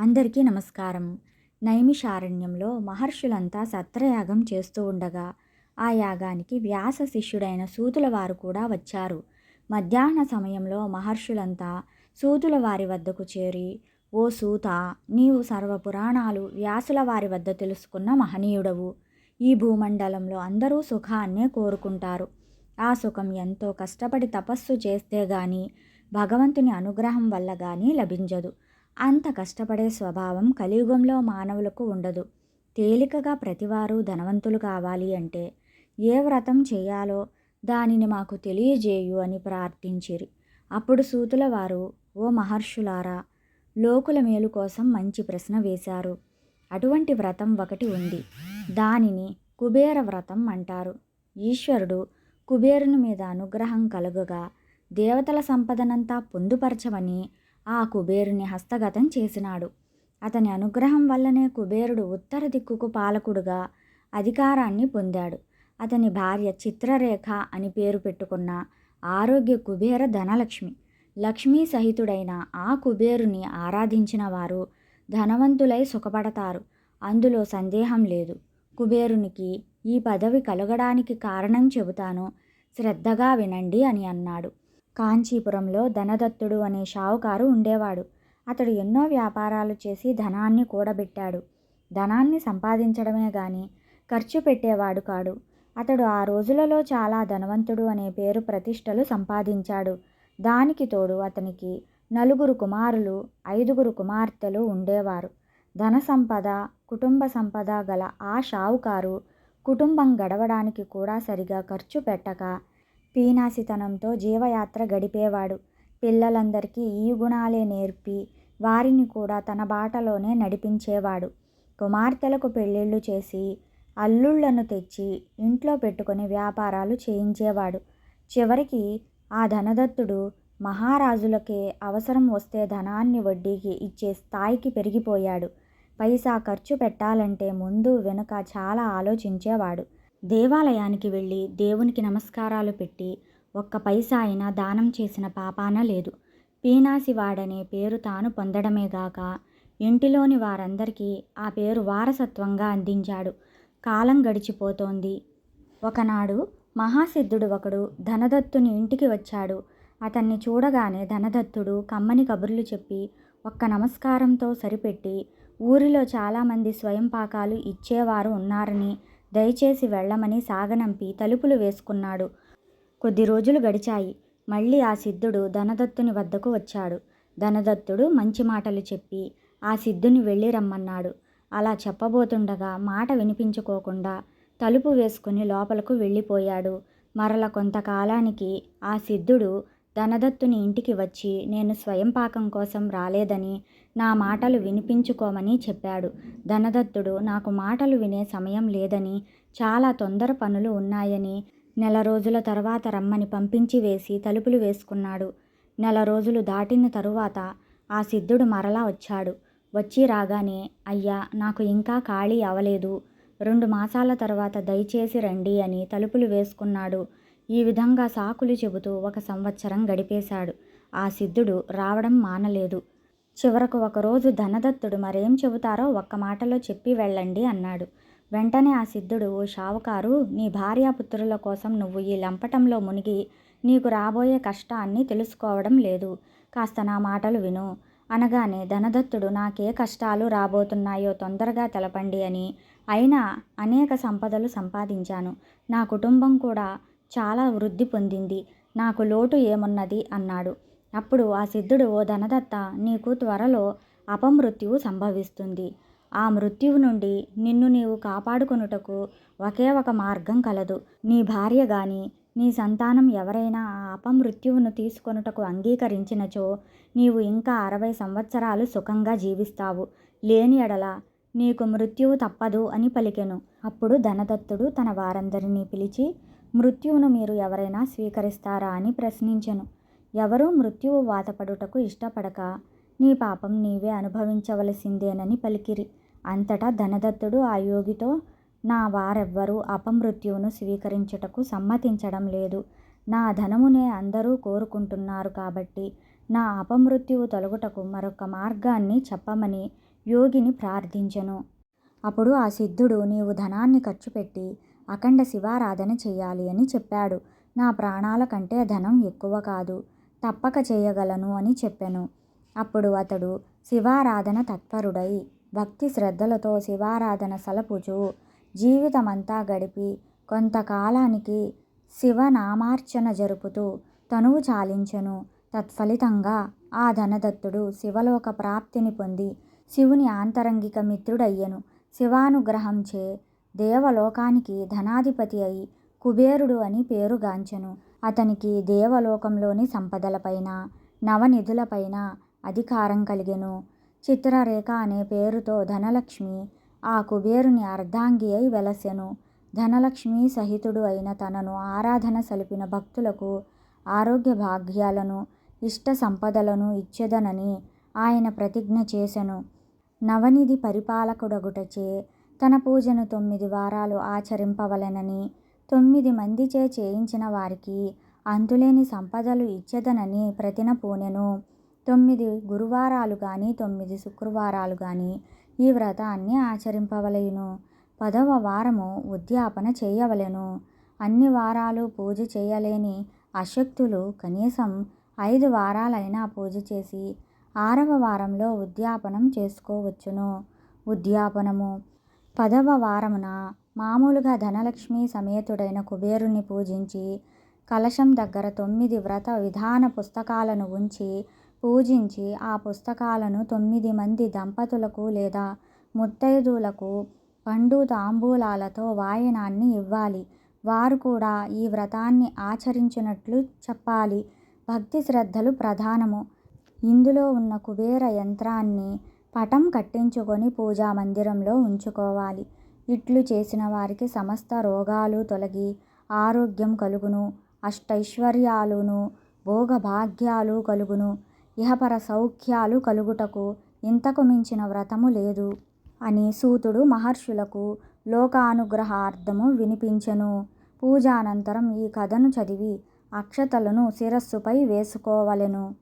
అందరికీ నమస్కారం. నైమిషారణ్యంలో మహర్షులంతా సత్రయాగం చేస్తూ ఉండగా ఆ యాగానికి వ్యాస శిష్యుడైన సూతుల వారు కూడా వచ్చారు. మధ్యాహ్న సమయంలో మహర్షులంతా సూతుల వారి వద్దకు చేరి ఓ సూత నీవు సర్వపురాణాలు వ్యాసుల వారి వద్ద తెలుసుకున్న మహనీయుడవు. ఈ భూమండలంలో అందరూ సుఖాన్నే కోరుకుంటారు. ఆ సుఖం ఎంతో కష్టపడి తపస్సు చేస్తే గాని భగవంతుని అనుగ్రహం వల్ల గాని లభించదు. అంత కష్టపడే స్వభావం కలియుగంలో మానవులకు ఉండదు. తేలికగా ప్రతివారు ధనవంతులు కావాలి అంటే ఏ వ్రతం చేయాలో దానిని మాకు తెలియజేయు అని ప్రార్థించిరి. అప్పుడు సూతుల వారు ఓ మహర్షులారా లోకుల మేలు కోసం మంచి ప్రశ్న వేశారు. అటువంటి వ్రతం ఒకటి ఉంది. దానిని కుబేర వ్రతం అంటారు. ఈశ్వరుడు కుబేరుని మీద అనుగ్రహం కలుగగా దేవతల సంపదనంతా పొందుపరచమని ఆ కుబేరుని హస్తగతం చేసినాడు. అతని అనుగ్రహం వల్లనే కుబేరుడు ఉత్తర దిక్కుకు పాలకుడుగా అధికారాన్ని పొందాడు. అతని భార్య చిత్రరేఖ అని పేరు పెట్టుకున్న ఆరోగ్య కుబేర ధనలక్ష్మి. లక్ష్మీ సహితుడైన ఆ కుబేరుని ఆరాధించిన వారు ధనవంతులై సుఖపడతారు. అందులో సందేహం లేదు. కుబేరునికి ఈ పదవి కలగడానికి కారణం చెబుతాను. శ్రద్ధగా వినండి అని అన్నాడు. కాంచీపురంలో ధనదత్తుడు అనే షావుకారు ఉండేవాడు. అతడు ఎన్నో వ్యాపారాలు చేసి ధనాన్ని కూడబెట్టాడు. ధనాన్ని సంపాదించడమే గాని ఖర్చు పెట్టేవాడు కాడు. అతడు ఆ రోజులలో చాలా ధనవంతుడు అనే పేరు ప్రతిష్టలు సంపాదించాడు. దానికి తోడు అతనికి నలుగురు కుమారులు ఐదుగురు కుమార్తెలు ఉండేవారు. ధన సంపద కుటుంబ సంపద గల ఆ షావుకారు కుటుంబం గడవడానికి కూడా సరిగా ఖర్చు పెట్టక పీనాసితనంతో జీవయాత్ర గడిపేవాడు. పిల్లలందరికీ ఈ గుణాలే నేర్పి వారిని కూడా తన బాటలోనే నడిపించేవాడు. కుమార్తెలకు పెళ్ళిళ్ళు చేసి అల్లుళ్ళను తెచ్చి ఇంట్లో పెట్టుకొని వ్యాపారాలు చేయించేవాడు. చివరికి ఆ ధనదత్తుడు మహారాజులకే అవసరం వస్తే ధనాన్ని వడ్డీకి ఇచ్చే స్థాయికి పెరిగిపోయాడు. పైసా ఖర్చు పెట్టాలంటే ముందు వెనుక చాలా ఆలోచించేవాడు. దేవాలయానికి వెళ్ళి దేవునికి నమస్కారాలు పెట్టి ఒక్క పైసా అయినా దానం చేసిన పాపాన లేదు. పీనాసివాడనే పేరు తాను పొందడమేగాక ఇంటిలోని వారందరికీ ఆ పేరు వారసత్వంగా అందించాడు. కాలం గడిచిపోతోంది. ఒకనాడు మహాసిద్ధుడు ఒకడు ధనదత్తుని ఇంటికి వచ్చాడు. అతన్ని చూడగానే ధనదత్తుడు కమ్మని కబుర్లు చెప్పి ఒక్క నమస్కారంతో సరిపెట్టి ఊరిలో చాలామంది స్వయం పాకాలు ఇచ్చేవారు ఉన్నారని దయచేసి వెళ్ళమని సాగనంపి తలుపులు వేసుకున్నాడు. కొద్ది రోజులు గడిచాయి. మళ్ళీ ఆ సిద్ధుడు ధనదత్తుని వద్దకు వచ్చాడు. ధనదత్తుడు మంచి మాటలు చెప్పి ఆ సిద్ధుని వెళ్ళి రమ్మన్నాడు. అలా చెప్పబోతుండగా మాట వినిపించుకోకుండా తలుపు వేసుకుని లోపలకు వెళ్ళిపోయాడు. మరల కొంతకాలానికి ఆ సిద్ధుడు ధనదత్తుని ఇంటికి వచ్చి నేను స్వయం పాకం కోసం రాలేదని నా మాటలు వినిపించుకోమని చెప్పాడు. ధనదత్తుడు నాకు మాటలు వినే సమయం లేదని చాలా తొందర పనులు ఉన్నాయని నెల రోజుల తర్వాత రమ్మని పంపించి వేసి తలుపులు వేసుకున్నాడు. నెల రోజులు దాటిన తరువాత ఆ సిద్ధుడు మరలా వచ్చాడు. వచ్చి రాగానే అయ్యా నాకు ఇంకా ఖాళీ అవలేదు. రెండు మాసాల తర్వాత దయచేసి రండి అని తలుపులు వేసుకున్నాడు. ఈ విధంగా సాకులు చెబుతూ ఒక సంవత్సరం గడిపేశాడు. ఆ సిద్ధుడు రావడం మానలేదు. చివరకు ఒకరోజు ధనదత్తుడు మరేం చెబుతారో ఒక్క మాటలో చెప్పి వెళ్ళండి అన్నాడు. వెంటనే ఆ సిద్ధుడు ఓ షావుకారు నీ భార్యాపుత్రుల కోసం నువ్వు ఈ లంపటంలో మునిగి నీకు రాబోయే కష్టాన్ని తెలుసుకోవడం లేదు. కాస్త నా మాటలు విను అనగానే ధనదత్తుడు నాకే కష్టాలు రాబోతున్నాయో తొందరగా తెలపండి అని. అయినా అనేక సంపదలు సంపాదించాను. నా కుటుంబం కూడా చాలా వృద్ధి పొందింది. నాకు లోటు ఏమున్నది? అన్నాడు. అప్పుడు ఆ సిద్ధుడు ఓ ధనదత్త నీకు త్వరలో అపమృత్యువు సంభవిస్తుంది. ఆ మృత్యువు నుండి నిన్ను నీవు కాపాడుకొనుటకు ఒకే ఒక మార్గం కలదు. నీ భార్య గాని నీ సంతానం ఎవరైనా ఆ అపమృత్యువును తీసుకొనుటకు అంగీకరించినచో నీవు ఇంకా అరవై సంవత్సరాలు సుఖంగా జీవిస్తావు. లేని ఎడల నీకు మృత్యువు తప్పదు అని పలికెను. అప్పుడు ధనదత్తుడు తన వారందరినీ పిలిచి మృత్యువును మీరు ఎవరైనా స్వీకరిస్తారా అని ప్రశ్నించెను. ఎవరూ మృత్యువు వాతపడుటకు ఇష్టపడక నీ పాపం నీవే అనుభవించవలసిందేనని పలికిరి. అంతటా ధనదత్తుడు ఆ యోగితో నా వారెవ్వరూ అపమృత్యువును స్వీకరించుటకు సమ్మతించడం లేదు. నా ధనమునే అందరూ కోరుకుంటున్నారు కాబట్టి నా అపమృత్యువు తొలగుటకు మరొక మార్గాన్ని చెప్పమని యోగిని ప్రార్థించెను. అప్పుడు ఆ సిద్ధుడు నీవు ధనాన్ని ఖర్చుపెట్టి అఖండ శివారాధన చేయాలి అని చెప్పాడు. నా ప్రాణాల కంటే ధనం ఎక్కువ కాదు. తప్పక చేయగలను అని చెప్పెను. అప్పుడు అతడు శివారాధన తత్పరుడై భక్తి శ్రద్ధలతో శివారాధన సలపుచూ జీవితమంతా గడిపి కొంతకాలానికి శివనామార్చన జరుపుతూ తనువు చాలించెను. తత్ఫలితంగా ఆ ధనదత్తుడు శివలోక ప్రాప్తిని పొంది శివుని ఆంతరంగిక మిత్రుడయ్యెను. శివానుగ్రహంచే దేవలోకానికి ధనాధిపతి అయి కుబేరుడు అని పేరుగాంచెను. అతనికి దేవలోకంలోని సంపదలపైన నవనిధులపైన అధికారం కలిగెను. చిత్రరేఖ అనే పేరుతో ధనలక్ష్మి ఆ కుబేరుని అర్ధాంగి అయి వెలసెను. ధనలక్ష్మీ సహితుడు అయిన తనను ఆరాధన సలిపిన భక్తులకు ఆరోగ్య భాగ్యాలను, ఇష్ట సంపదలను ఇచ్చెదనని ఆయన ప్రతిజ్ఞ చేసెను. నవనిధి పరిపాలకుడగుటచే తన పూజను తొమ్మిది వారాలు ఆచరింపవలెనని, తొమ్మిది మందిచే చేయించిన వారికి అంతులేని సంపదలు ఇచ్చెదనని ప్రతిన పూనెను. తొమ్మిది గురువారాలు గాని, తొమ్మిది శుక్రవారాలు గాని ఈ వ్రతాన్ని ఆచరింపవలెను పదవ వారము ఉద్యాపన చేయవలెను. అన్ని వారాలు పూజ చేయలేని అశక్తులు కనీసం ఐదు వారాలైనా పూజ చేసి ఆరవ వారంలో ఉద్యాపనం చేసుకోవచ్చును. ఉద్యాపనము పదవ వారమున మామూలుగా ధనలక్ష్మి సమేతుడైన కుబేరుని పూజించి, కలశం దగ్గర తొమ్మిది వ్రత విధాన పుస్తకాలను ఉంచి పూజించి ఆ పుస్తకాలను తొమ్మిది మంది దంపతులకు లేదా ముత్తైదులకు పండు తాంబూలాలతో వాయనాన్ని ఇవ్వాలి. వారు కూడా ఈ వ్రతాన్ని ఆచరించినట్లు చెప్పాలి. భక్తి శ్రద్ధలు ప్రధానము. ఇందులో ఉన్న కుబేర యంత్రాన్ని పటం కట్టించుకొని పూజా మందిరంలో ఉంచుకోవాలి. ఇట్లు చేసిన వారికి సమస్త రోగాలు తొలగి ఆరోగ్యం కలుగును. అష్టైశ్వర్యాలును, భోగభాగ్యాలు కలుగును. ఇహపర సౌఖ్యాలు కలుగుటకు ఇంతకు మించిన వ్రతము లేదు. అని సూతుడు మహర్షులకు లోకానుగ్రహార్థము వినిపించెను. పూజానంతరం ఈ కథను చదివి అక్షతలను శిరస్సుపై వేసుకోవలెను.